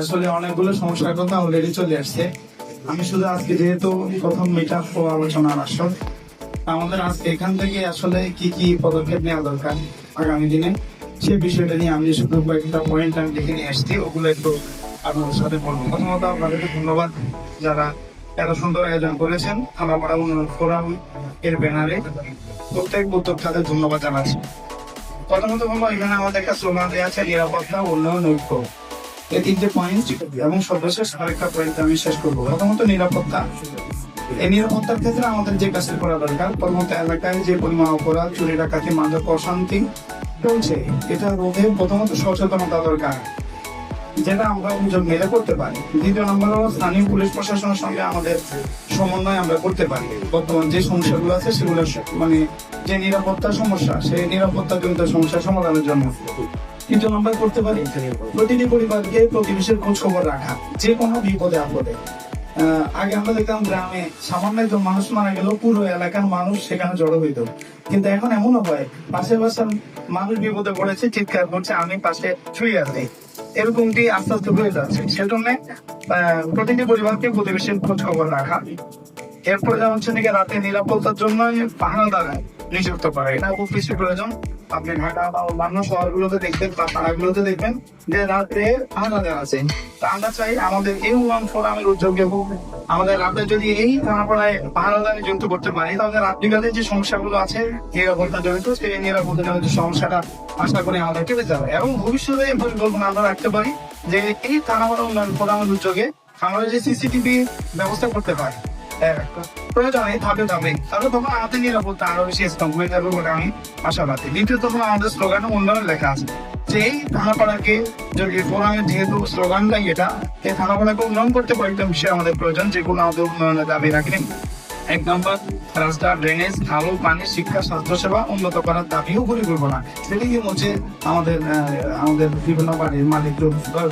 আসলে অনেকগুলো সমস্যার কথা অলরেডি চলে আসছে। আমি শুধু আজকে যেহেতু প্রথম মিটার আলোচনার আসল আমাদের আজকে এখান থেকে আসলে কি কি পদক্ষেপ নেওয়া দরকার আগামী দিনে, সে বিষয়টা নিয়ে আমি শুধু কয়েকটা পয়েন্ট আমি দেখে নিয়ে আসছি, ওগুলো একটু আপনাদের সাথে বলব। প্রথমত আপনাদেরকে ধন্যবাদ যারা এত সুন্দর আয়োজন করেছেন থানাপাড়া উন্নয়ন ফোরাম এর ব্যানারে প্রত্যেক উদ্যোক্তাদের ধন্যবাদ জানাচ্ছি। প্রথমত বলব, এখানে আমাদের একটা স্লোগান দেওয়া আছে, নিরাপত্তা, উন্নয়ন, ঐক্য। এই তিনটে পয়েন্ট এবং সর্বশেষ আরেকটা পয়েন্ট আমি শেষ করব। প্রথমত নিরাপত্তা। এই নিরাপত্তার ক্ষেত্রে আমাদের যে কাজটি করা দরকার এলাকায় যে পরিমাণ অপরাধ, চুরি, ডাকাতি, মাদক, অশান্তি চলছে, এটা রোধে প্রথমত সচেতনতা দরকার, যেটা আমরা মেলে করতে পারি। দ্বিতীয় নম্বর হলো স্থানীয় পুলিশ প্রশাসনের সঙ্গে আমাদের সমন্বয় আমরা করতে পারি। বর্তমান যে সমস্যাগুলো আছে, সেগুলো মানে যে নিরাপত্তা সমস্যা, সেই নিরাপত্তা জনিত সমস্যা সমাধানের জন্য। তৃতীয় নম্বর করতে পারি। প্রতিটি পরিবারকে প্রতিবেশীর খোঁজ খবর রাখা, যে কোনো বিপদে আপদে। আগে আমরা দেখতাম গ্রামে সামান্য একজন মানুষ মারা গেল পুরো এলাকার মানুষ সেখানে জড়ো হইতো। কিন্তু এখন এমনও হয়, পাশে বাসার মানুষ বিপদে পড়েছে, চিৎকার করছে আমি পাশে শুয়ে আছি এরকমটি আস্তে আস্তে হয়ে যাচ্ছে। সেজন্য প্রতিটি পরিবারকে প্রতিবেশীর খোঁজ খবর রাখা। এরপরে যেমন হচ্ছে রাতে নিরাপত্তার জন্য পাহাড়া দ্বারা নিযুক্ত করা। এটা খুব বেশি প্রয়োজন। আপনি ঢাকা বা অন্যান্য শহরগুলোতে দেখবেন বা পাড়াগুলোতে দেখবেন যে রাতে পাহাড়া দেওয়া আছে। আমরা চাই আমাদের এই উন্নয়ন ফোরামের উদ্যোগে হোক, আমাদের রাতে যদি এই থানাপাড়ায় যুক্ত করতে পারি, তাহলে রাত্রিকালে যে সমস্যাগুলো আছে, নিরাপত্তা জড়িত, সেই নিরাপত্তা জড়িত সমস্যাটা আশা করি আমাদের কেটে যাবে। এবং ভবিষ্যতে এই পরিকল্পনা আমরা রাখতে পারি যে এই থানাপাড়া উন্নয়ন ফোরামের উদ্যোগে আমরা যে সিসিটিভি ব্যবস্থা করতে পারি প্রয়োজনে ধাপে ধাপে রাস্তা ড্রেনেজ আলো পানি, শিক্ষা স্বাস্থ্যসেবা উন্নত করার দাবিও পরিকল্পনা সেটাই হচ্ছে আমাদের আমাদের বিভিন্ন বাড়ির মালিক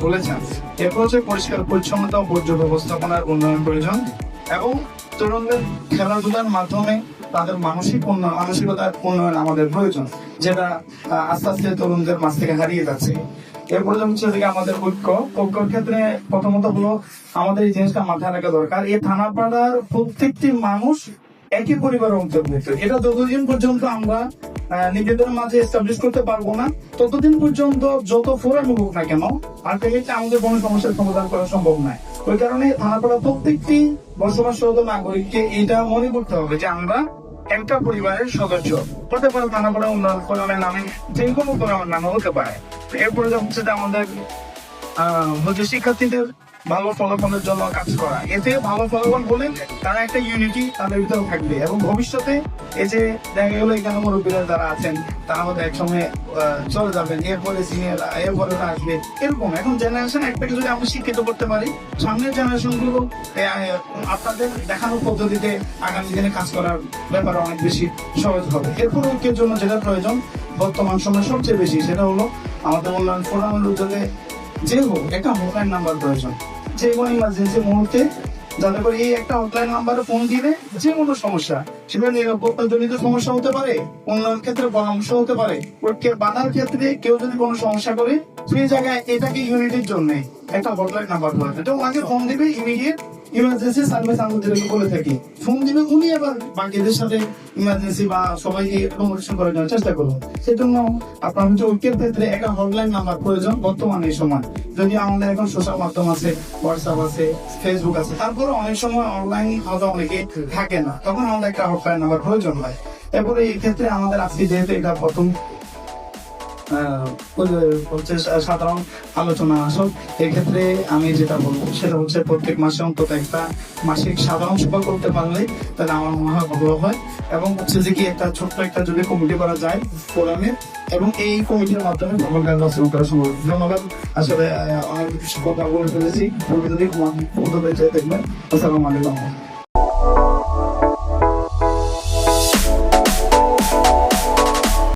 বলেছেন। এরপর হচ্ছে পরিষ্কার, পরিচ্ছন্নতা ও বর্জ্য ব্যবস্থাপনার উন্নয়ন প্রয়োজন এবং তরুণদের খেলাধুলার মাধ্যমে তাদের মানসিক উন্নয়ন, মানসিকতার উন্নয়ন আমাদের প্রয়োজন, যেটা আস্তে আস্তে তরুণদের মাঝ থেকে হারিয়ে যাচ্ছে। এরপরে হচ্ছে যে আমাদের ঐক্য, ঐক্যর ক্ষেত্রে প্রথমত হলো আমাদের এই জিনিসটা মাথায় রাখা দরকার। এই থানাপাড়ার প্রত্যেকটি মানুষ একই পরিবারের অন্তর্ভুক্ত। এটা যতদিন পর্যন্ত আমরা নিজেদের মাঝে এস্টাবলিশ করতে পারব না ততদিন পর্যন্ত যত ফোরাম হোক না কেন আলটিমেটলি আমাদের কোনো সমস্যার সমাধান করা সম্ভব নয়। ওই কারণে থানাপাড়া প্রত্যেকটি বসবাসরত নাগরিককে এটা মনে করতে হবে যে আমরা একটা পরিবারের সদস্য। হতে পারে থানাপাড়া উন্নয়ন ফোরামের নামে যে কোনো ফোরামের নামে হতে পারে। এরপরে হচ্ছে যে আমাদের আহ, হচ্ছে শিক্ষার্থীদের ভালো ফলাফলের জন্য কাজ করা। এতে ভালো ফলাফল বলে তারা একটা ইউনিটি তাদের ভিতরে থাকবে এবং ভবিষ্যতে এই যে দেখা গেলো এখানে মুরব্বীরা যারা আছেন, তারা হয়তো এক সময় চলে যাবেন। এরপরে সিনিয়র এরপরে আসবে। এরকম। এখন জেনারেশন একটাকে যদি আমরা শিক্ষিত করতে পারি, সামনের জেনারেশনগুলো আপনাদের দেখানোর পদ্ধতিতে আগামী দিনে কাজ করার ব্যাপারে অনেক বেশি সহজ হবে। এরপর ঐক্যের জন্য যেটা প্রয়োজন বর্তমান সময় সবচেয়ে বেশি সেটা হলো আমাদের উন্নয়ন ফোরামের উদ্যোগে যে হোক, একটা হটলাইন নাম্বার প্রয়োজন। যে কোনো ইমার্জেন্সি মুহূর্তে, যাতে করে এই একটা হটলাইন নাম্বারে ফোন দিলে যে কোনো সমস্যা, সেটা নিরাপত্তা জনিত সমস্যা হতে পারে, উন্নয়ন ক্ষেত্রে পরামর্শ হতে পারে বাধার ক্ষেত্রে কেউ যদি কোনো সমস্যা করে, সেই জায়গায় এটাকে ইউনিটের জন্য একটা হটলাইন নাম্বার প্রয়োজন তো আগে ফোন দিবে ইমিডিয়েট ইমার্জেন্সি সার্ভিস আমরা যেটাকে বলে থাকি। ফোন দিবে উনি এবার বাকিদের সাথে ইমার্জেন্সি বা সবাইকে কমিউনিকেশন করার জন্য চেষ্টা করুন। সেজন্য আপনার হচ্ছে ঐক্যের ক্ষেত্রে একটা হটলাইন নাম্বার প্রয়োজন বর্তমানে এই সময়। যদি আমাদের এখন সোশ্যাল মাধ্যম আছে হোয়াটসঅ্যাপ আছে ফেসবুক আছে তারপরে অনেক সময় অনলাইন হয়তো অনেকে থাকে না। তখন আমাদের একটা হটলাইন নাম্বার প্রয়োজন হয়। এরপরে এই ক্ষেত্রে আমাদের আজকে যেহেতু এটা প্রথম হচ্ছে সাধারণ আলোচনা আসল। এক্ষেত্রে আমি যেটা বলব, সেটা হচ্ছে প্রত্যেক মাসে অন্তত একটা মাসিক সাধারণ সভা করতে পারলে তাহলে আমার মনে হয় ভালো হয়। এবং হচ্ছে যে কি, একটা ছোট্ট একটা যদি কমিটি করা যায় ফোরামে, এবং এই কমিটির মাধ্যমে সকল কাজ বাস্তবায়ন করা সম্ভব ধন্যবাদ। আসলে অনেক কিছু কথা বলে ফেলেছি। চাই দেখবেন। আসসালামু আলাইকুম।